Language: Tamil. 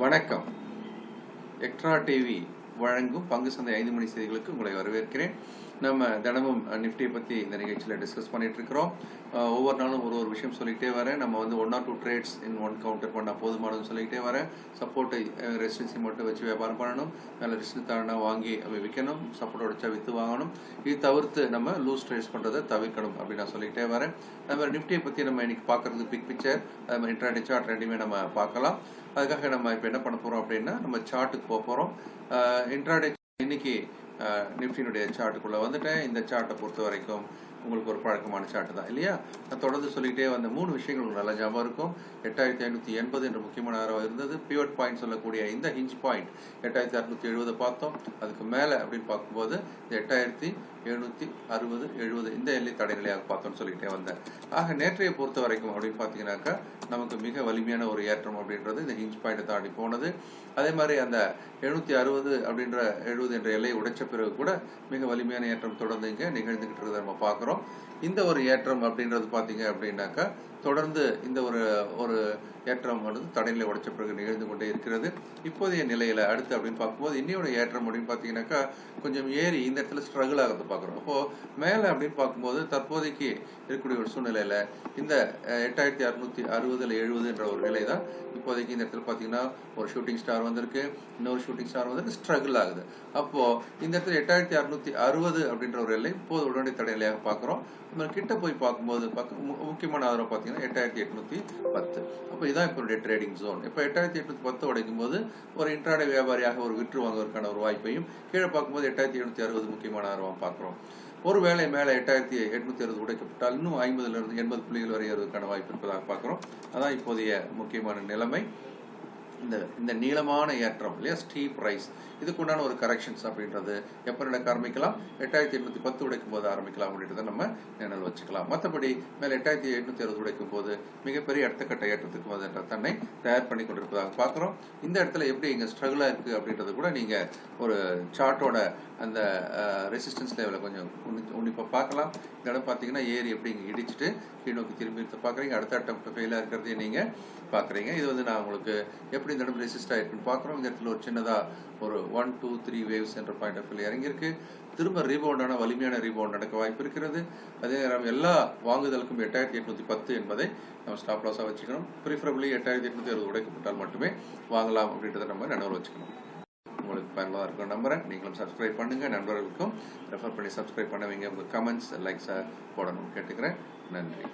வணக்கம். எக்ட்ரா டிவி வழங்கும் பங்கு சந்தை ஐந்து மணி செய்திகளுக்கு உங்களை வரவேற்கிறேன். நம்ம தினமும் நிஃப்டியை பற்றி இந்த நிகழ்ச்சியில் டிஸ்கஸ் பண்ணிட்டு இருக்கிறோம். ஒவ்வொரு நாளும் ஒரு ஒரு விஷயம் சொல்லிகிட்டே வரேன். நம்ம வந்து one or two trades in one counter பண்ணால் போதுமானதுன்னு சொல்லிகிட்டே வரேன். சப்போர்ட்டை ரெசிடென்சி மட்டும் வச்சு வியாபாரம் பண்ணணும். மேலே ரெசிடென்சி வாங்கி விற்கணும் சப்போர்ட் உடைச்சா விற்று வாங்கணும். இது தவிர்த்து நம்ம லூஸ் ட்ரேட்ஸ் பண்ணுறதை தவிர்க்கணும் அப்படின்னு நான் சொல்லிக்கிட்டே வரேன். நம்ம நிஃப்டியை பற்றி நம்ம இன்னைக்கு பார்க்கறது பிக் பிக்சர் அது மாதிரி இன்ட்ராடே சார்ட் ரெண்டுமே நம்ம பார்க்கலாம். அதுக்காக நம்ம இப்போ என்ன பண்ண போகிறோம் அப்படின்னா நம்ம சார்ட்டுக்கு போக போகிறோம் இன்ட்ராடே இன்னைக்கு நிஃப்டினுடைய சார்ட்டுக்குள்ளே வந்துட்டேன். இந்த சார்ட்டை பொறுத்த வரைக்கும் உங்களுக்கு ஒரு பழக்கமான சாட்டு தான் இல்லையா? நான் தொடர்ந்து சொல்லிக்கிட்டே வந்த மூணு விஷயங்கள் உங்களுக்கு நல்லா ஞாபகம் இருக்கும். எட்டாயிரத்தி ஐநூற்றி எண்பது என்ற முக்கியமான ஆரவம் இருந்தது. பியூட் பாயிண்ட் சொல்லக்கூடிய இந்த ஹிஞ்ச் பாயிண்ட் எட்டாயிரத்தி அறுநூத்தி எழுபது பார்த்தோம். அதுக்கு மேலே அப்படின்னு பார்க்கும்போது இந்த எட்டாயிரத்தி எழுநூற்றி அறுபது எழுபது இந்த எல்லை தடைகளையாக பார்த்தோம்னு சொல்லிக்கிட்டே வந்தேன். ஆக நேற்றைய பொறுத்த வரைக்கும் அப்படின்னு பார்த்தீங்கன்னாக்கா நமக்கு மிக வலிமையான ஒரு ஏற்றம் அப்படின்றது இந்த ஹிஞ்ச் பாயிண்ட் தாண்டி போனது. அதே மாதிரி அந்த எழுநூத்தி அறுபது அப்படின்ற எழுபது என்ற எல்லையை உடைச்ச பிறகு கூட மிக வலிமையான ஏற்றம் தொடர்ந்து இங்கே நிகழ்ந்துகிட்டு இருக்கிறத நம்ம பார்க்குறோம். இந்த ஒரு ஏற்றம் அப்படின்றது பார்த்தீங்க அப்படின்னாக்கா தொடர்ந்து இந்த ஒரு ஒரு ஏற்றம் வந்து தடைகளை உடைச்ச பிறகு நிகழ்ந்து கொண்டே இருக்கிறது. இப்போதைய நிலையில அடுத்து அப்படின்னு பார்க்கும்போது இன்னையோட ஏற்றம் அப்படின்னு பார்த்தீங்கன்னாக்கா கொஞ்சம் ஏறி இந்த இடத்துல ஸ்ட்ரகிள் ஆகிறது பார்க்குறோம். அப்போ மேலே அப்படின்னு பார்க்கும்போது தற்போதைக்கு இருக்கக்கூடிய ஒரு சூழ்நிலையில இந்த எட்டாயிரத்தி அறுநூத்தி அறுபதில் எழுபது என்ற ஒரு நிலை தான் இப்போதைக்கு இந்த இடத்துல பார்த்தீங்கன்னா ஒரு ஷூட்டிங் ஸ்டார் வந்திருக்கு. இன்னொரு ஷூட்டிங் ஸ்டார் வந்திருக்கு. ஸ்ட்ரகிள் ஆகுது. அப்போ இந்த இடத்துல எட்டாயிரத்தி அறுநூத்தி அறுபது அப்படின்ற ஒரு எல்லை இப்போது உடனடி தடைநிலையாக பார்க்குறோம். நம்ம கிட்ட போய் பார்க்கும்போது மு- முக்கியமான ஆதரவு பார்த்தீங்கன்னா எட்டாயிரத்தி எட்நூத்தி பத்து. அப்போ இதான் இப்போ ட்ரேடிங் ஜோன் இப்போ எட்டாயிரத்தி எட்நூத்தி பத்து உடைக்கும் போது ஒரு இன்ட்ராடே வியாபாரியாக ஒரு விற்று வாங்குவதற்கான ஒரு வாய்ப்பையும் கீழே பார்க்கும்போது எட்டாயிரத்தி எழுநூத்தி அறுபது முக்கியமான ஆர்வம் பார்க்குறோம். ஒருவேளை மேலே எட்டாயிரத்தி எட்நூத்தி அறுபது உடைக்கப்பட்டால் இன்னும் ஐம்பதுல இருந்து எண்பது புள்ளிகள் வரை ஏறுவதற்கான வாய்ப்பு இருப்பதாக பார்க்குறோம். அதான் இப்போதைய முக்கியமான நிலைமை. இந்த இந்த நீளமான ஏற்றம் இல்லையா? ஸ்டீப் ரைஸ் இதுக்குண்டான ஒரு கரெக்ஷன்ஸ் அப்படின்றது எப்போ நடக்க ஆரம்பிக்கலாம். எட்டாயிரத்தி எண்ணூற்றி பத்து உடைக்கும் போது ஆரம்பிக்கலாம் அப்படின்றத நம்ம நினைவு வச்சுக்கலாம். மற்றபடி மேலே எட்டாயிரத்தி எண்ணூற்றி அறுபது உடைக்கும் போது மிகப்பெரிய அடுத்த கட்ட ஏற்றத்துக்கு வந்து தன்னை தயார் பண்ணி கொண்டிருப்பதாக பார்க்குறோம். இந்த இடத்துல எப்படி இங்கே ஸ்ட்ரகிளாக இருக்குது அப்படின்றது கூட நீங்கள் ஒரு சார்ட்டோட அந்த ரெசிஸ்டன்ஸ் லெவலை கொஞ்சம் உன்னி- உன்னிப்பா பார்க்கலாம். இந்த இடம் பார்த்தீங்கன்னா ஏரி எப்படி இங்கே இடிச்சிட்டு கீழ் நோக்கி திரும்பி எடுத்து பார்க்குறீங்க. அடுத்த அட்டம் ஃபெயிலாக இருக்கிறதையும் நீங்கள் பார்க்குறீங்க. இது வந்து நான் உங்களுக்கு எப்படி இந்த இடம் ரெசிஸ்ட் ஆயிருக்குன்னு பார்க்குறோம். இந்த இடத்துல ஒரு சின்னதாக ஒரு ஒன் டூ த்ரீ வேவ்ஸ் என்ற பாயிண்ட் ஆஃப் வியூ இறங்கியிருக்கு. திரும்ப ரீபவுண்டான வலிமையான ரீபவுண்ட் நடக்க வாய்ப்பு இருக்கிறது. அதே நேரம் எல்லா வாங்குதலுக்கும் எட்டாயிரத்தி எட்நூத்தி பத்து என்பதை நம்ம ஸ்டாப் லாஸாக வச்சுக்கணும். ப்ரிஃபரபிளி எட்டாயிரத்தி எட்நூத்தி அறுபது உடைக்கப்பட்டால் மட்டுமே வாங்கலாம் அப்படின்றத நம்ம நினைவு வச்சுக்கணும். உங்களுக்கு பயனுள்ளதாக இருக்கும் நம்புறேன். நீங்களும் சப்ஸ்கிரைப் பண்ணுங்க. நண்பர்களுக்கும் ரெஃபர் பண்ணி சப்ஸ்கிரைப் பண்ணவீங்க உங்கள் கமெண்ட்ஸ் லைக்ஸை போடணும் கேட்டுக்கிறேன். நன்றி.